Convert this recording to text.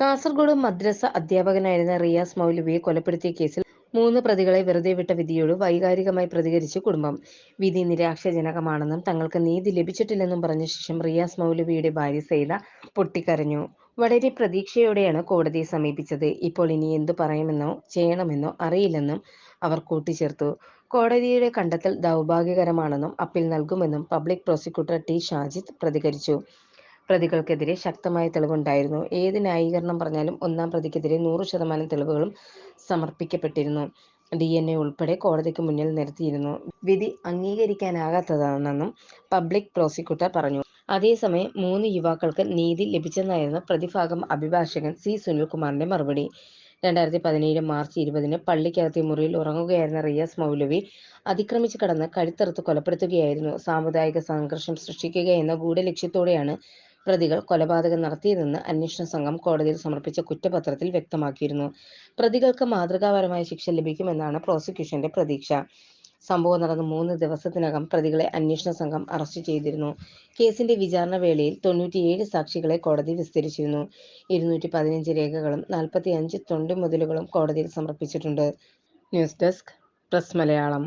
കാസർഗോഡ് മദ്രസ അധ്യാപകനായിരുന്ന റിയാസ് മൗലവിയെ കൊലപ്പെടുത്തിയ കേസിൽ മൂന്ന് പ്രതികളെ വെറുതെ വിട്ട വിധിയോട് വൈകാരികമായി പ്രതികരിച്ച് കുടുംബം. വിധി നിരാശാജനകമാണെന്നും തങ്ങൾക്ക് നീതി ലഭിച്ചിട്ടില്ലെന്നും പറഞ്ഞ ശേഷം റിയാസ് മൗലവിയുടെ ഭാര്യ സെയ്ത പൊട്ടിക്കരഞ്ഞു. വളരെ പ്രതീക്ഷയോടെയാണ് കോടതിയെ സമീപിച്ചത്. ഇപ്പോൾ ഇനി എന്തു പറയുമെന്നോ ചെയ്യണമെന്നോ അറിയില്ലെന്നും അവർ കൂട്ടിച്ചേർത്തു. കോടതിയുടെ കണ്ടെത്തൽ ദൗർഭാഗ്യകരമാണെന്നും അപ്പീൽ നൽകുമെന്നും പബ്ലിക് പ്രോസിക്യൂട്ടർ ടി. ഷാജിദ് പ്രതികരിച്ചു. പ്രതികൾക്കെതിരെ ശക്തമായ തെളിവുണ്ടായിരുന്നു. ഏത് ന്യായീകരണം പറഞ്ഞാലും ഒന്നാം പ്രതിക്കെതിരെ നൂറ് ശതമാനം തെളിവുകളും സമർപ്പിക്കപ്പെട്ടിരുന്നു. ഡി എൻ എ ഉൾപ്പെടെ കോടതിക്ക് മുന്നിൽ നിർത്തിയിരുന്നു വിധി അംഗീകരിക്കാനാകാത്തതാണെന്നും പബ്ലിക് പ്രോസിക്യൂട്ടർ പറഞ്ഞു. അതേസമയം മൂന്ന് യുവാക്കൾക്ക് നീതി ലഭിച്ചെന്നായിരുന്നു പ്രതിഭാഗം അഭിഭാഷകൻ സി സുനിൽകുമാറിന്റെ മറുപടി. രണ്ടായിരത്തി പതിനേഴ് മാർച്ച് ഇരുപതിന് പള്ളിക്കകത്തെ മുറിയിൽ ഉറങ്ങുകയായിരുന്ന റിയാസ് മൗലവി അതിക്രമിച്ച് കടന്ന് കഴുത്തറുത്ത് കൊലപ്പെടുത്തുകയായിരുന്നു. സാമുദായിക സംഘർഷം സൃഷ്ടിക്കുക എന്ന ഗൂഢലക്ഷ്യത്തോടെയാണ് പ്രതികൾ കൊലപാതകം നടത്തിയതെന്ന് അന്വേഷണ സംഘം കോടതിയിൽ സമർപ്പിച്ച കുറ്റപത്രത്തിൽ വ്യക്തമാക്കിയിരുന്നു. പ്രതികൾക്ക് മാതൃകാപരമായ ശിക്ഷ ലഭിക്കുമെന്നാണ് പ്രോസിക്യൂഷന്റെ പ്രതീക്ഷ. സംഭവം നടന്ന മൂന്ന് ദിവസത്തിനകം പ്രതികളെ അന്വേഷണ സംഘം അറസ്റ്റ് ചെയ്തിരുന്നു. കേസിന്റെ വിചാരണ വേളയിൽ തൊണ്ണൂറ്റിയേഴ് സാക്ഷികളെ കോടതി വിസ്തരിച്ചിരുന്നു. ഇരുന്നൂറ്റി പതിനഞ്ച് രേഖകളും നാൽപ്പത്തി അഞ്ച് തൊണ്ടിമുതലുകളും കോടതിയിൽ സമർപ്പിച്ചിട്ടുണ്ട്. News desk press Malayalam.